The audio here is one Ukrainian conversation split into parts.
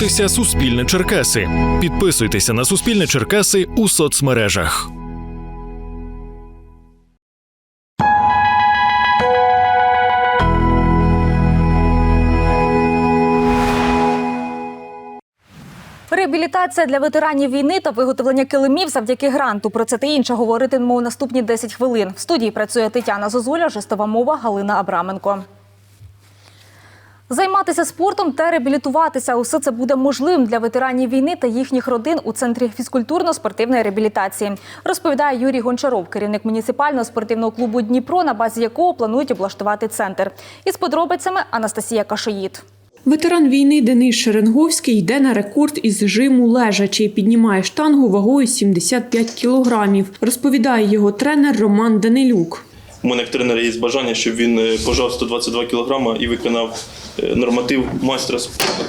дивитеся Суспільне Черкаси. Підписуйтеся на Суспільне Черкаси у соцмережах. Реабілітація для ветеранів війни та виготовлення килимів завдяки гранту. Про це та інше говоритимемо у наступні 10 хвилин. В студії працює Тетяна Зозуля, жестова мова Галина Абраменко. Займатися спортом та реабілітуватися усе це буде можливим для ветеранів війни та їхніх родин у центрі фізкультурно-спортивної реабілітації. Розповідає Юрій Гончаров, керівник муніципального спортивного клубу Дніпро, на базі якого планують облаштувати центр. Із подробицями Анастасія Кашоїд. Ветеран війни Денис Шеренговський йде на рекорд із жиму лежачи. Піднімає штангу вагою 75 кілограмів. Розповідає його тренер Роман Данилюк. У мене як тренера є бажання, щоб він е, пожав 122 кг і виконав норматив майстра спорту.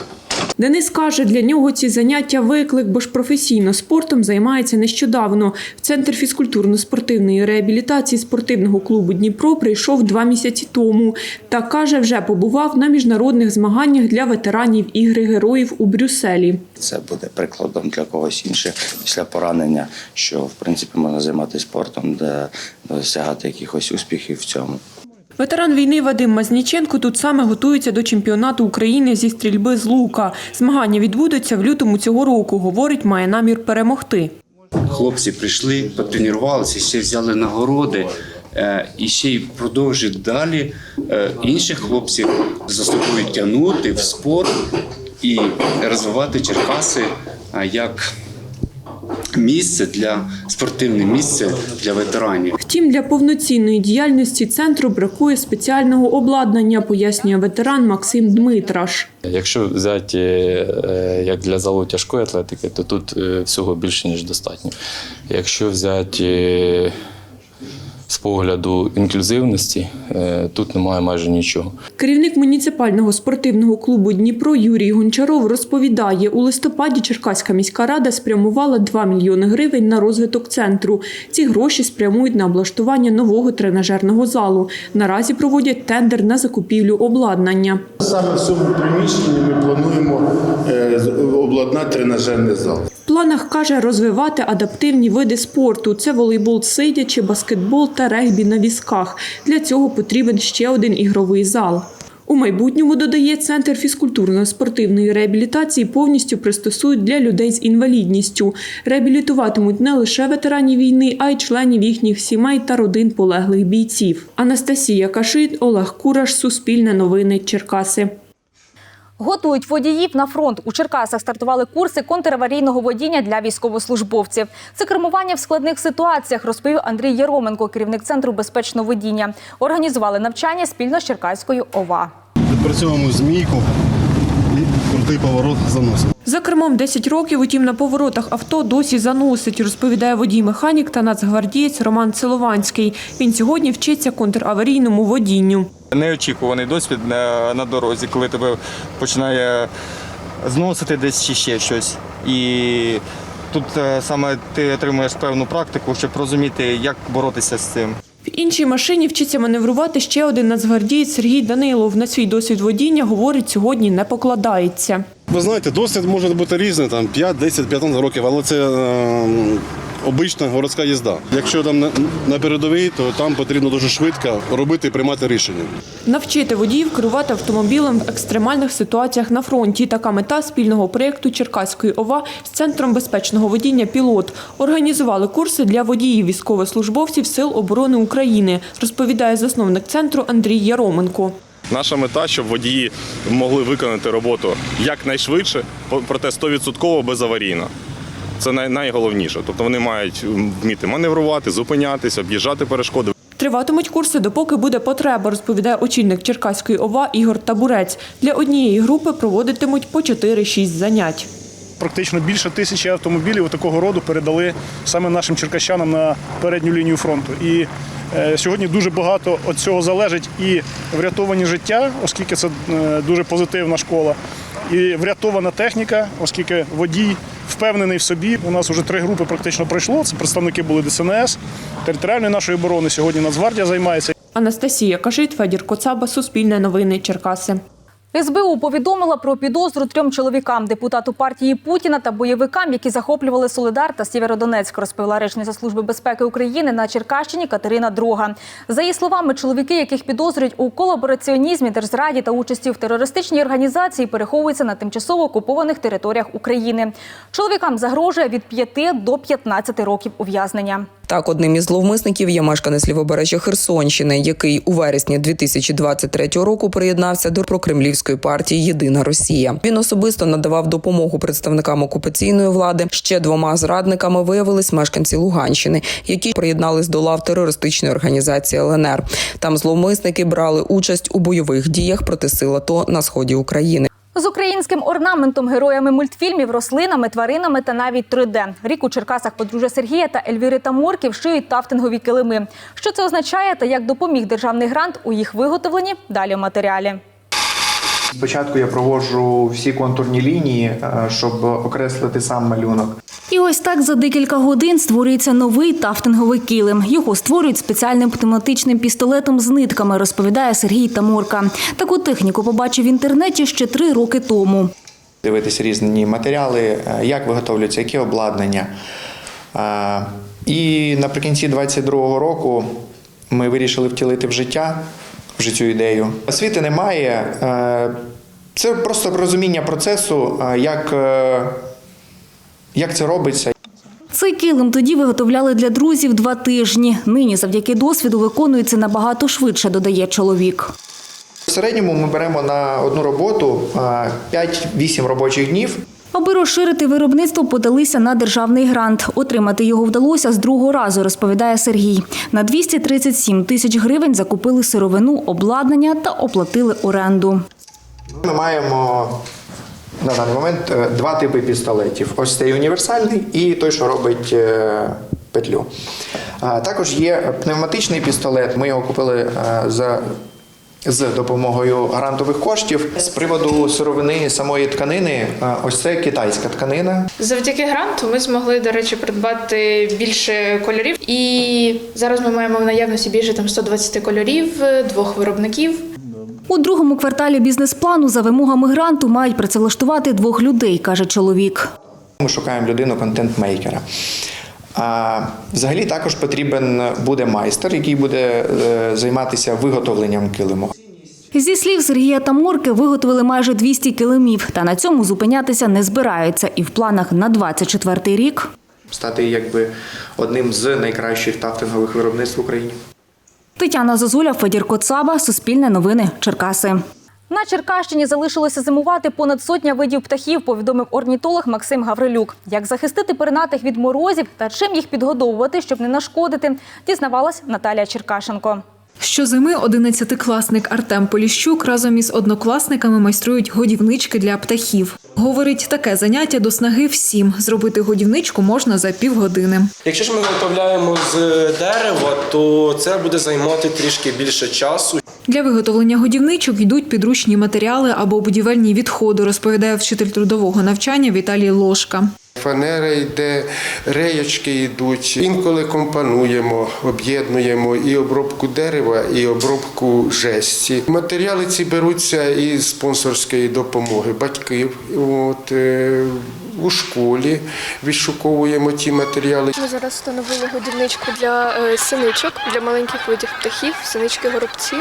Денис каже, для нього ці заняття виклик, бо ж професійно спортом займається нещодавно. В центр фізкультурно-спортивної реабілітації спортивного клубу Дніпро прийшов два місяці тому. Та каже, вже побував на міжнародних змаганнях для ветеранів ігри героїв у Брюсселі. Це буде прикладом для когось іншого після поранення, що в принципі можна займатися спортом, де досягати якихось успіхів в цьому. Ветеран війни Вадим Мазніченко тут саме готується до чемпіонату України зі стрільби з лука. Змагання відбудуться в лютому цього року. Говорить, має намір перемогти. Хлопці прийшли, потренувалися, ще взяли нагороди е, і ще й продовжують далі е, інших хлопців за тягнути в спорт і розвивати Черкаси е, як місце для спортивне місце для ветеранів. Втім, для повноцінної діяльності центру бракує спеціального обладнання, пояснює ветеран Максим Дмитраш. Якщо взяти е, як для залу тяжкої атлетики, то тут е, всього більше ніж достатньо. Якщо взяти е, погляду інклюзивності, е, тут немає майже нічого. Керівник муніципального спортивного клубу Дніпро Юрій Гончаров розповідає, у листопаді Черкаська міська рада спрямувала 2 мільйони гривень на розвиток центру. Ці гроші спрямують на облаштування нового тренажерного залу. Наразі проводять тендер на закупівлю обладнання. Саме в цьому приміщенні ми плануємо е, з- обладнати тренажерний зал. В планах каже розвивати адаптивні види спорту. Це волейбол сидячи, баскетбол та регбі на візках. Для цього потрібен ще один ігровий зал. У майбутньому додає центр фізкультурно-спортивної реабілітації повністю пристосують для людей з інвалідністю. Реабілітуватимуть не лише ветеранів війни, а й членів їхніх сімей та родин полеглих бійців. Анастасія Кашит, Олег Кураш, Суспільне новини, Черкаси. Готують водіїв на фронт. У Черкасах стартували курси контраварійного водіння для військовослужбовців. Це кермування в складних ситуаціях, розповів Андрій Єроменко, керівник центру безпечного водіння. Організували навчання спільно з Черкаською ОВА. Працюємо змійку крутий поворот заносимо. За кермом 10 років, утім на поворотах авто досі заносить, розповідає водій-механік та нацгвардієць Роман Целованський. Він сьогодні вчиться контраварійному водінню. неочікуваний досвід на, на дорозі, коли тебе починає зносити десь чи ще щось. І тут е, саме ти отримуєш певну практику, щоб розуміти, як боротися з цим. В іншій машині вчиться маневрувати ще один нацгвардієць Сергій Данилов. На свій досвід водіння, говорить, сьогодні не покладається. Ви знаєте, досвід може бути різний, там 5, 10, 15 років, але це е, обична городська їзда. Якщо там на, на передовій, то там потрібно дуже швидко робити і приймати рішення. Навчити водіїв керувати автомобілем в екстремальних ситуаціях на фронті. Така мета спільного проєкту Черкаської ОВА з центром безпечного водіння Пілот організували курси для водіїв військовослужбовців Сил оборони України, розповідає засновник центру Андрій Яроменко. Наша мета, щоб водії могли виконати роботу якнайшвидше, по- проте 100% безаварійно. Це найголовніше. Тобто вони мають вміти маневрувати, зупинятись, об'їжджати перешкоди. Триватимуть курси, допоки буде потреба, розповідає очільник Черкаської ОВА Ігор Табурець. Для однієї групи проводитимуть по 4-6 занять. Практично більше тисячі автомобілів такого роду передали саме нашим черкащанам на передню лінію фронту. І е, сьогодні дуже багато від цього залежить і врятовані життя, оскільки це е, дуже позитивна школа, і врятована техніка, оскільки водій впевнений в собі. У нас вже три групи практично пройшло. Це представники були ДСНС, територіальної нашої оборони. Сьогодні Нацгвардія займається. Анастасія Кашит, Федір Коцаба, Суспільне новини, Черкаси. СБУ повідомила про підозру трьом чоловікам, депутату партії Путіна та бойовикам, які захоплювали Солидар та Сєвєродонецьк, розповіла речниця Служби безпеки України на Черкащині Катерина Дрога. За її словами, чоловіки, яких підозрюють у колабораціонізмі, держзраді та участі в терористичній організації, переховуються на тимчасово окупованих територіях України. Чоловікам загрожує від 5 до 15 років ув'язнення. Так, одним із зловмисників є мешканець лівобережжя Херсонщини, який у вересні 2023 року приєднався до прокремлівської партії Єдина Росія. Він особисто надавав допомогу представникам окупаційної влади. Ще двома зрадниками виявились мешканці Луганщини, які приєднались до лав терористичної організації ЛНР. Там зловмисники брали участь у бойових діях проти сил АТО на сході України. З українським орнаментом, героями мультфільмів, рослинами, тваринами та навіть 3D. Рік у Черкасах подружжя Сергія та Ельвіри Таморків шиють тафтингові килими. Що це означає та як допоміг державний грант у їх виготовленні? Далі в матеріалі. Спочатку я проводжу всі контурні лінії, е, щоб окреслити сам малюнок. І ось так за декілька годин створюється новий тафтинговий килим. Його створюють спеціальним пневматичним пістолетом з нитками, розповідає Сергій Таморка. Таку техніку побачив в інтернеті ще три роки тому. Дивитися різні матеріали, е, як виготовлюються, які обладнання. Е, І наприкінці 22-го року ми вирішили втілити в життя вже цю ідею. Освіти немає. е, Це просто розуміння процесу, е, як, е, як це робиться. Цей килим тоді виготовляли для друзів два тижні. Нині завдяки досвіду виконується набагато швидше, додає чоловік. В середньому ми беремо на одну роботу е, 5-8 робочих днів. Аби розширити виробництво, подалися на державний грант. Отримати його вдалося з другого разу, розповідає Сергій. На 237 тисяч гривень закупили сировину, обладнання та оплатили оренду. Ми маємо на даний момент е, два типи пістолетів: ось цей універсальний і той, що робить е, петлю. Також є пневматичний пістолет. Ми його купили е, за. З допомогою грантових коштів з приводу сировини самої тканини, е, ось це китайська тканина. Завдяки гранту ми змогли, до речі, придбати більше кольорів. І зараз ми маємо в наявності більше там 120 кольорів, двох виробників. У другому кварталі бізнес-плану за вимогами гранту мають працевлаштувати двох людей, каже чоловік. Ми шукаємо людину контент-мейкера. А взагалі також потрібен буде майстер, який буде е, займатися виготовленням килиму. Зі слів Сергія Таморки, виготовили майже 200 килимів, та на цьому зупинятися не збираються. І в планах на 24-й рік Стати якби одним з найкращих тафтингових виробництв в Україні. Тетяна Зозуля, Федір Коцаба, Суспільне новини, Черкаси. На Черкащині залишилося зимувати понад сотня видів птахів, повідомив орнітолог Максим Гаврилюк. Як захистити пернатих від морозів та чим їх підгодовувати, щоб не нашкодити, дізнавалась Наталія Черкашенко. Щозими одинадцятикласник Артем Поліщук разом із однокласниками майструють годівнички для птахів. Говорить, таке заняття до снаги всім. Зробити годівничку можна за півгодини. Якщо ж ми виготовляємо з дерева, то це буде займати трішки більше часу. Для виготовлення годівничок йдуть підручні матеріали або будівельні відходи, розповідає вчитель трудового навчання Віталій Лошка. Фанера йде, реєчки йдуть. Інколи компонуємо, об'єднуємо і обробку дерева, і обробку жесті. Матеріали ці беруться із спонсорської допомоги батьків. От, е, у школі відшуковуємо ті матеріали. Ми зараз встановили годівничку для е, синичок, для маленьких видів птахів, синички горобці.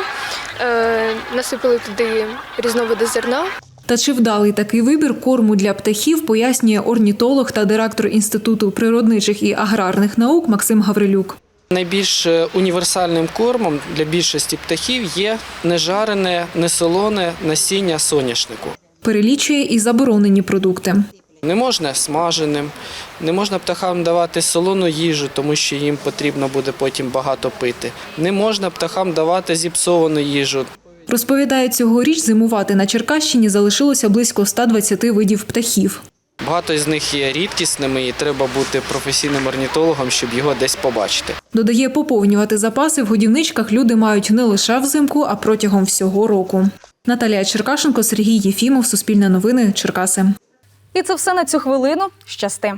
Е, насипали туди різновиди зерна. Та чи вдалий такий вибір корму для птахів, пояснює орнітолог та директор Інституту природничих і аграрних наук Максим Гаврилюк. Найбільш е, універсальним кормом для більшості птахів є нежарене, несолоне насіння соняшнику. Перелічує і заборонені продукти. Не можна смаженим, не можна птахам давати солону їжу, тому що їм потрібно буде потім багато пити. Не можна птахам давати зіпсовану їжу. Розповідає, цьогоріч зимувати на Черкащині залишилося близько 120 видів птахів. Багато з них є рідкісними, і треба бути професійним орнітологом, щоб його десь побачити. Додає, поповнювати запаси в годівничках люди мають не лише взимку, а протягом всього року. Наталія Черкашенко, Сергій Єфімов, Суспільне новини, Черкаси. І це все на цю хвилину. Щасти.